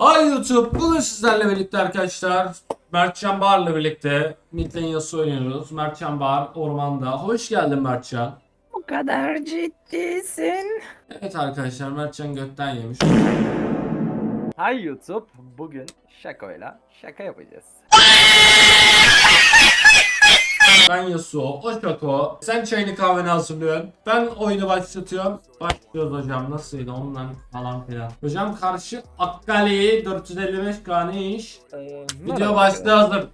Hi YouTube, bugün sizlerle birlikte arkadaşlar Mertcan Bar'la birlikte Midlane Yasuo oynuyoruz. Mertcan Bar ormanda. Hoş geldin Mertcan. Bu kadar ciddisin. Evet arkadaşlar Mertcan gökten yemiş. Hi YouTube. Bugün şakoyla şaka yapacağız. Ben Yasuo, o Şako. Sen çayını kahveni hazırlıyorsun. Ben oyunu başlatıyorum. Başlıyoruz hocam. Nasıldı ondan falan filan. Hocam karşı Akkali 455 k ne iş? Ee, Video başlığı hazır.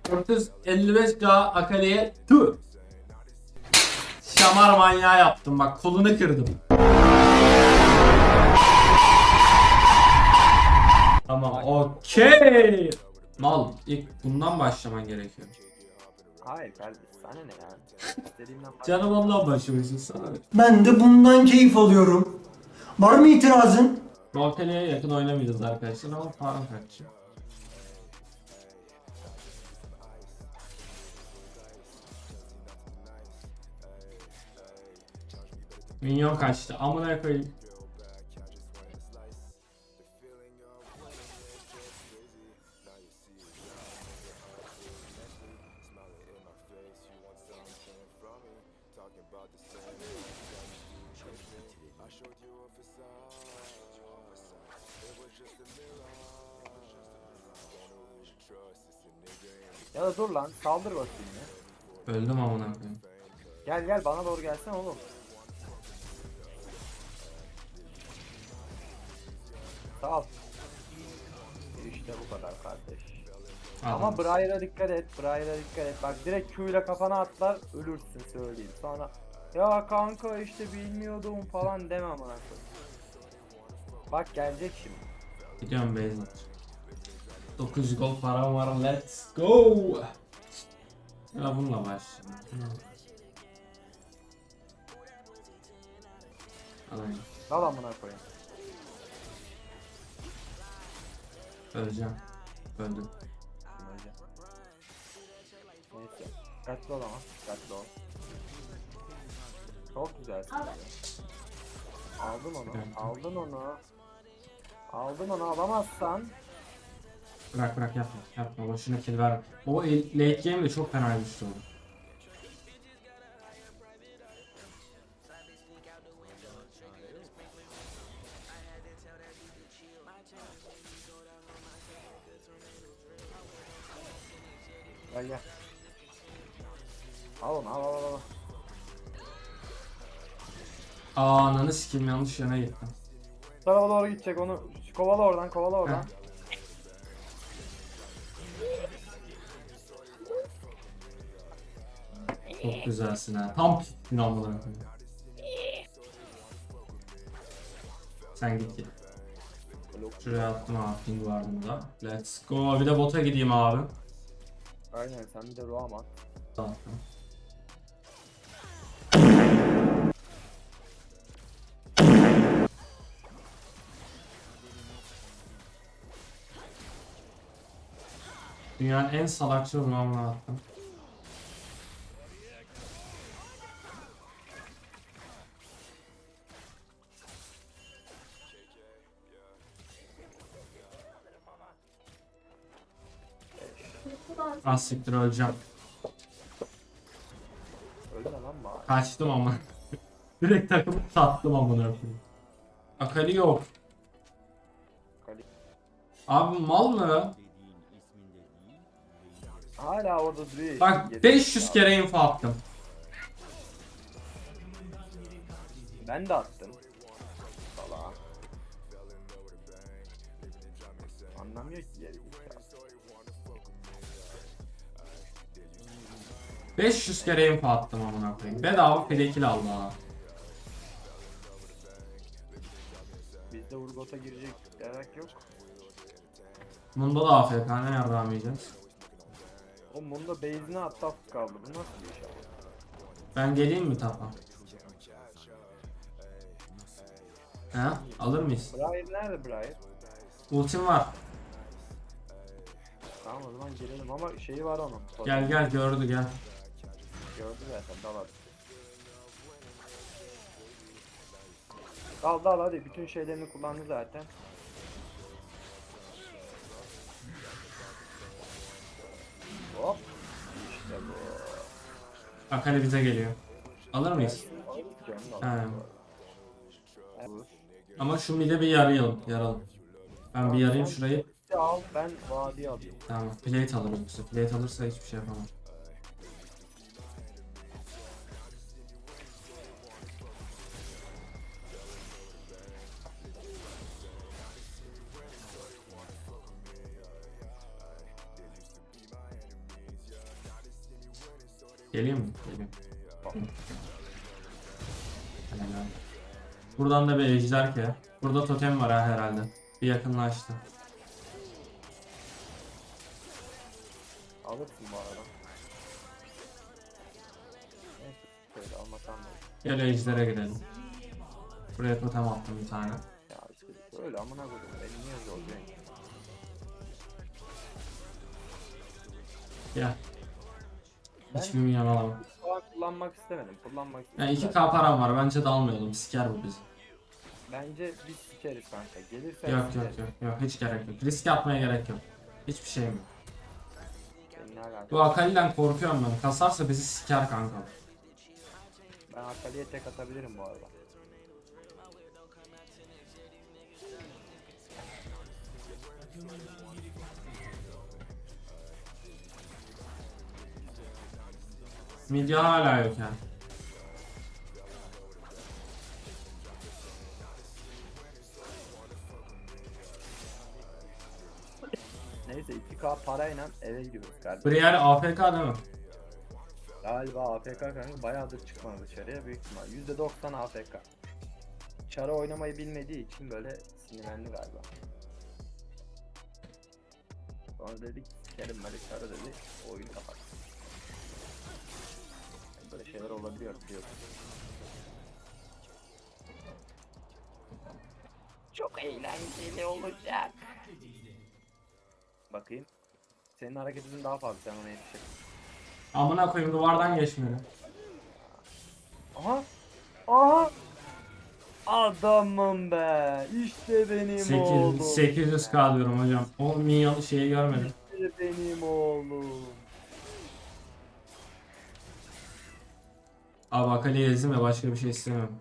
455k Akali'ye tü. Şamar manyağı yaptım bak kolunu kırdım. Tamam okey. Mal ilk bundan başlaman gerekiyor. Hayır kardeşim sana ne ya? İstediğimden Canım ondan başlamışsın sana. Ben de bundan keyif alıyorum. Var mı itirazın? Roleplaye'ye yakın oynamayacağız arkadaşlar ama para kaçacak. Minyon kaçtı. Amına koyayım. Ya da dur lan saldır bakayım ya. Öldüm amına koyayım. Gel gel bana doğru gelsen oğlum. Sağ ol. İşte bu kadar kardeş. Ama Adam. Briar'a dikkat et, Briar'a dikkat et. Bak direkt Q ile kafana atlar, ölürsün söyleyeyim. Sonra ya kanka işte bilmiyordum falan deme amına koyayım. Bak gelecek şimdi. Gidiyorum Beyzat. 900 gol param var let's go. Ya bununla başlayalım. Aynen. Dal amına koyayım. Öleceğim. Öldüm. Neyse. Dikkatli ol ama. Dikkatli ol. Çok güzelsin. Aldın onu. Aldın onu. Aldın onu alamazsan. Bırak bırak yapma. Yapma boşuna kill ver. O el- late game de çok fena düştü o. Gel gel. Al onu al al al, al. Aa ananı sikeyim yanlış yana gittim. Tarafa doğru gidecek onu. Kovala oradan kovala oradan. Çok güzelsin ha. Tam pittin amına koyayım. Sen git git. Şuraya attım abi ping var bunda. Let's go. Bir de bota gideyim abi. Aynen sen bir de roam at. Tamam. Dünyanın en salakça romanını attım. Az siktir öleceğim. Öyle lan bari. Kaçtım ama. Direkt takımı sattım amına koyayım. Akali yok. Akali. Abi mal mı? Hala orada duruyor. Bak geri 500 zekalı. kere info attım. Ben de attım. Sala. Anlamıyor ki zekalı. 500 kere info attım amına koyayım. Bedava free kill aldı ha. Bizde Urgot'a girecek gerek yok. Bunda da AFK ne yarramayacağız. O Mundo base'ine hatta kaldı. Bu nasıl bir iş abi? Ben geleyim mi tapa? He? Alır mıyız? Brian nerede Brian? Ultim var. Tamam o zaman girelim ama şeyi var onun. Gel gel gördü gel. Gördü zaten dal hadi. Dal dal hadi bütün şeylerini kullandı zaten. Akali bize geliyor. Alır mıyız? Ama şu mide bir yarayalım. Yaralım. Ben bir yarayayım şurayı. Al ben vadi alayım. Tamam. Plate alırım yoksa. Plate alırsa hiçbir şey yapamam. Geleyim mi? Geleyim. Helal. Buradan da bir ejder ki. Burada totem var ha herhalde. Bir yakınlaştı. Alırsın bu arada. Neyse şöyle almasam da. Gel ejder'e gidelim. Buraya totem attım bir tane. Ya öyle amına koydum. Beni niye zorluyorsun? Gel. Hiçbir minyon alamam. Kullanmak istemedim. Kullanmak Yani istemedim. 2k param var bence de almayalım. Siker bu bizi. Bence biz sikeriz kanka. Gelirse Yok yok yok yok hiç gerek yok. Riske atmaya gerek yok. Hiçbir şey mi? Bu Akali'den korkuyorum ben. Kasarsa bizi siker kanka. Ben Akali'ye tek atabilirim bu arada. Midya hala yok yani. Neyse 2k parayla eve gidiyoruz kardeşim. Brielle AFK değil mi? Galiba AFK kanka bayağıdır çıkmadı dışarıya büyük ihtimal. %90 AFK. Çara oynamayı bilmediği için böyle sinirlendi galiba. Sonra dedik Kerim böyle çara dedi oyunu kapat. Böyle şeyler olabiliyor biliyorsun. Çok eğlenceli olacak. Bakayım. Senin hareketin daha fazla sen ona yetişir. Amına koyayım duvardan geçmedi. Aha. Aha. Adamım be. İşte benim oğlum. 8, 800k diyorum hocam. O minyon şeyi görmedim. İşte benim oğlum. Abi Akali'yi ezdim ya başka bir şey istemiyorum.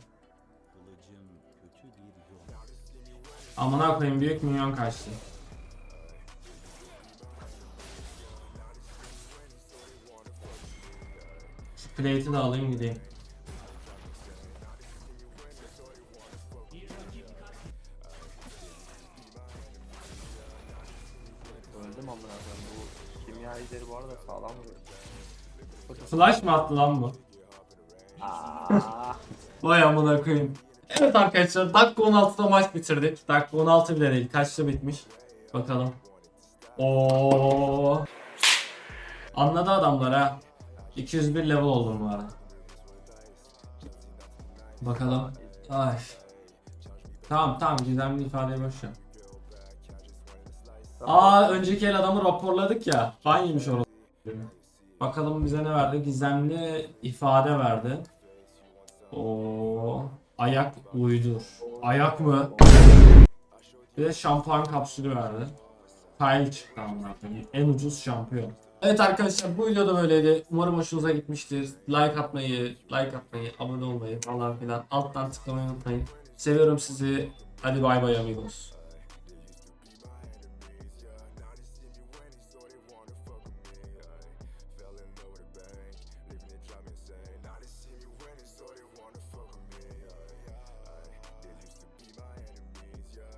Amına koyayım büyük minyon kaçtı. Şu plate'i de alayım gideyim. Öldüm amına koyayım. Bu kimya izleri bu arada sağlam vuruyor. Flash mı attı lan bu? Vay amına koyayım. Evet arkadaşlar dakika 16'da maç bitirdik. Dakika 16 bile değil. Kaçta bitmiş? Bakalım. Oo. Anladı adamlar ha. 201 level oldum bu arada. Bakalım. Ay. Tamam tamam gizemli ifadeyi boş. Aa önceki el adamı raporladık ya. Ban yemiş orada. Bakalım bize ne verdi? Gizemli ifade verdi. O ayak uydur. Ayak mı? Bir de şampuan kapsülü verdi. Kyle çıktı amına koyayım. En ucuz şampiyon. Evet arkadaşlar bu video da böyleydi. Umarım hoşunuza gitmiştir. Like atmayı, like atmayı, abone olmayı falan filan alttan tıklamayı unutmayın. Seviyorum sizi. Hadi bay bay amigos.